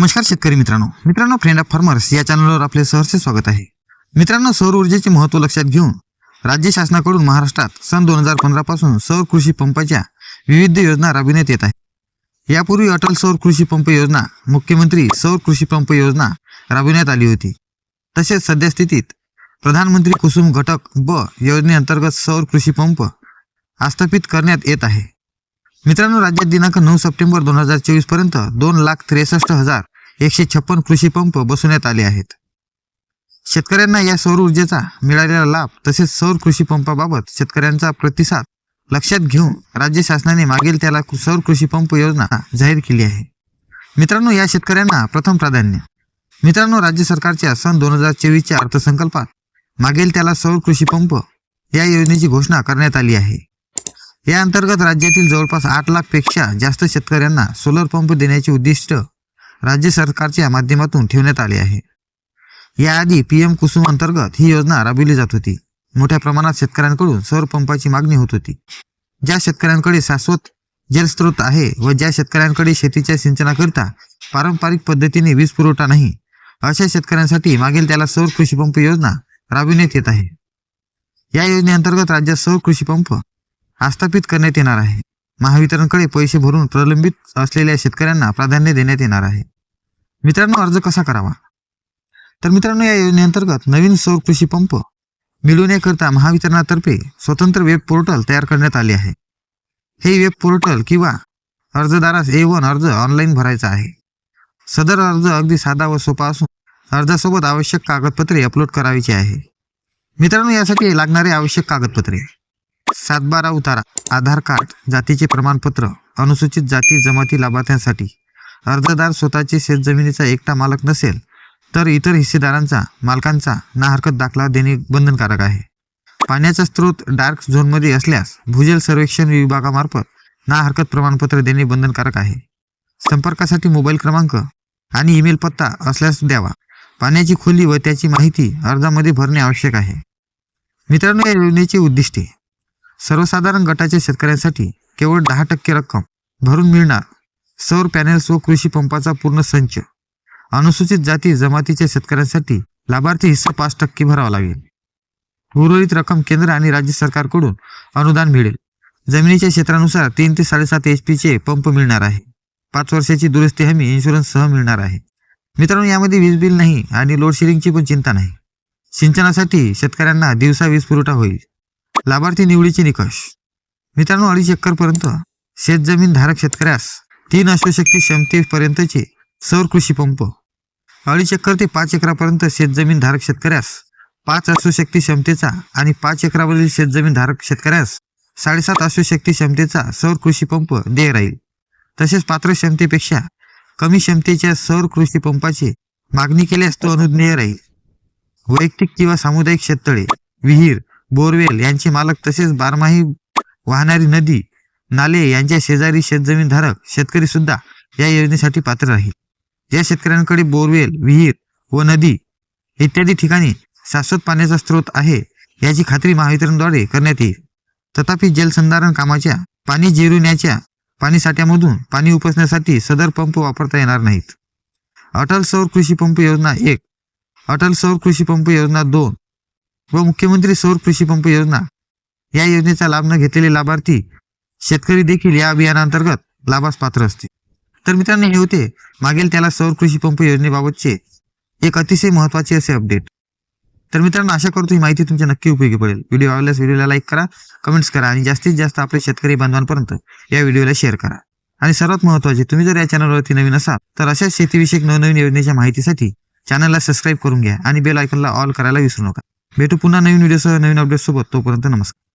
नमस्कार शेतकरी मित्रांनो. मित्रांनो फ्रेंड ऑफ फार्मर्स या चॅनलवर आपले सहर्ष स्वागत आहे. मित्रांनो सौर ऊर्जेचे महत्त्व लक्षात घेऊन राज्य शासनाकडून महाराष्ट्रात सन दोन हजार पंधरा पासून सौर कृषी पंपाच्या विविध योजना राबविण्यात येत आहे. यापूर्वी अटल सौर कृषी पंप योजना मुख्यमंत्री सौर कृषी पंप योजना राबविण्यात आली होती. तसेच सद्यस्थितीत प्रधानमंत्री कुसुम घटक ब योजनेअंतर्गत सौर कृषी पंप आस्थापित करण्यात येत आहे. मित्रांनो राज्यात दिनांक नऊ सप्टेंबर दोन हजार चोवीसपर्यंत दोन लाख त्रेसष्ट हजार एकशे छप्पन कृषी पंप बसवण्यात आले आहेत. शेतकऱ्यांना या सौर ऊर्जेचा मिळालेला लाभ तसेच सौर कृषी पंपाबाबत शेतकऱ्यांचा प्रतिसाद लक्षात घेऊन राज्य शासनाने मागील त्याला सौर कृषी पंप योजना जाहीर केली आहे. मित्रांनो या शेतकऱ्यांना प्रथम प्राधान्य. मित्रांनो राज्य सरकारच्या सन दोन हजार चोवीसच्या अर्थसंकल्पात मागील त्याला सौर कृषी पंप या योजनेची घोषणा करण्यात आली आहे. या अंतर्गत राज्यातील जवळपास आठ लाखपेक्षा जास्त शेतकऱ्यांना सोलर पंप देण्याचे उद्दिष्ट राज्य सरकारच्या माध्यमातून ठेवण्यात आले आहे. याआधी पी एम कुसुम अंतर्गत ही योजना राबविली जात होती. मोठ्या प्रमाणात शेतकऱ्यांकडून सौर पंपाची मागणी होत होती. ज्या शेतकऱ्यांकडे शाश्वत जलस्रोत आहे व ज्या शेतकऱ्यांकडे शेतीच्या सिंचनाकरिता पारंपरिक पद्धतीने वीज पुरवठा नाही अशा शेतकऱ्यांसाठी मागील त्याला सौर कृषीपंप योजना राबविण्यात येत आहे. या योजनेअंतर्गत राज्यात सौर कृषीपंप आस्थापित करण्यात येणार आहे. महावितरणकडे पैसे भरून प्रलंबित असलेल्या शेतकऱ्यांना प्राधान्य देण्यात येणार आहे. मित्रांनो अर्ज कसा करावा? तर मित्रांनो या योजनेअंतर्गत नवीन सौर कृषी पंप मिळवण्याकरता महावितरणातर्फे स्वतंत्र वेब पोर्टल तयार करण्यात आले आहे. हे वेब पोर्टल किंवा अर्जदारास ए वन अर्ज ऑनलाईन भरायचा आहे. सदर अर्ज अगदी साधा व सोपा असून अर्जासोबत आवश्यक कागदपत्रे अपलोड करायची आहे. मित्रांनो यासाठी लागणारे आवश्यक कागदपत्रे. सातबारा उतारा. आधार कार्ड जातीचे प्रमाणपत्र अनुसूचित जाती जमाती लाभार्थ्यांसाठी. अर्जदार स्वतःचे शेतजमिनीचा एकटा मालक नसेल तर इतर हिस्सेदारांचा मालकांचा ना हरकत दाखला देणे बंधनकारक आहे. पाण्याचा स्रोत डार्क झोनमध्ये असल्यास भूजल सर्वेक्षण विभागामार्फत ना हरकत प्रमाणपत्र देणे बंधनकारक आहे. संपर्कासाठी मोबाईल क्रमांक आणि ईमेल पत्ता असल्यास द्यावा. पाण्याची खोली व त्याची माहिती अर्जामध्ये भरणे आवश्यक आहे. मित्रांनो या योजनेचे उद्दिष्टे. सर्वसाधारण गटाच्या शेतकऱ्यांसाठी केवळ दहा टक्के रक्कम भरून मिळणार. सौर पॅनेल्स व कृषी पंपाचा पूर्ण संच. अनुसूचित जाती जमातीच्या शेतकऱ्यांसाठी लाभार्थी हिस्सा पाच टक्के भरावा लागेल. उर्वरित रक्कम केंद्र आणि राज्य सरकारकडून अनुदान मिळेल. जमिनीच्या क्षेत्रानुसार तीन ते साडेसात एच पीचे पंप मिळणार आहे. पाच वर्षाची दुरुस्ती हमी इन्शुरन्ससह मिळणार आहे. मित्रांनो यामध्ये वीज बिल नाही आणि लोडशेडिंगची पण चिंता नाही. सिंचनासाठी शेतकऱ्यांना दिवसा वीज पुरवठा होईल. लाभार्थी निवडीचे निकष. मित्रांनो अडीच एकरपर्यंत शेतजमीन धारक शेतकऱ्यास तीन अश्वशक्ती क्षमतेपर्यंतचे सौर कृषी पंप. अडीच एकर ते पाच एकरापर्यंत शेतजमीन धारक शेतकऱ्यास पाच अश्वशक्ती क्षमतेचा आणि पाच एकरावरील शेतजमीन धारक शेतकऱ्यास साडेसात अश्वशक्ती क्षमतेचा सौर कृषी पंप देय राहील. तसेच पात्र क्षमतेपेक्षा कमी क्षमतेच्या सौर कृषी पंपाची मागणी केल्यास तो अनुज्ञेय राहील. वैयक्तिक किंवा सामुदायिक शेततळे विहीर बोरवेल यांचे मालक तसेच बारमाही वाहणारी नदी नाले यांच्या शेजारी शेतजमीन धारक शेतकरी सुद्धा या योजनेसाठी पात्र राहील. ज्या शेतकऱ्यांकडे बोरवेल विहीर व नदी इत्यादी ठिकाणी शाश्वत पाण्याचा स्रोत आहे याची खात्री महावितरणद्वारे करण्यात येईल. तथापि जलसंधारण कामाच्या पाणी जिरवण्याच्या पाणीसाठ्यामधून पाणी उपसण्यासाठी सदर पंप वापरता येणार नाहीत. अटल सौर कृषी पंप योजना एक अटल सौर कृषी पंप योजना दोन व मुख्यमंत्री सौर कृषी पंप योजना. या योजनेचा लाभ न घेतलेले लाभार्थी शेतकरी देखील या अभियानांतर्गत लाभास पात्र असते तर मित्रांनो हे होते. मागील त्याला सौर कृषी पंप योजनेबाबतचे एक अतिशय महत्त्वाचे असे अपडेट. तर मित्रांनो आशा करतो ही माहिती तुमच्या नक्की उपयोगी पडेल. व्हिडिओ आवडल्यास व्हिडिओला लाईक करा कमेंट्स करा आणि जास्तीत जास्त आपल्या शेतकरी बांधवांपर्यंत या व्हिडिओला शेअर करा. आणि सर्वात महत्त्वाचे तुम्ही जर या चॅनलवरती नवीन असाल तर अशाच शेतीविषयक नवनवीन योजनेच्या माहितीसाठी चॅनलला सबस्क्राईब करून घ्या आणि बेल आयकनला ऑल करायला विसरू नका. भेटू पुन्हा नवीन व्हिडिओसह नवीन अपडेट सोबत. तोपर्यंत नमस्कार.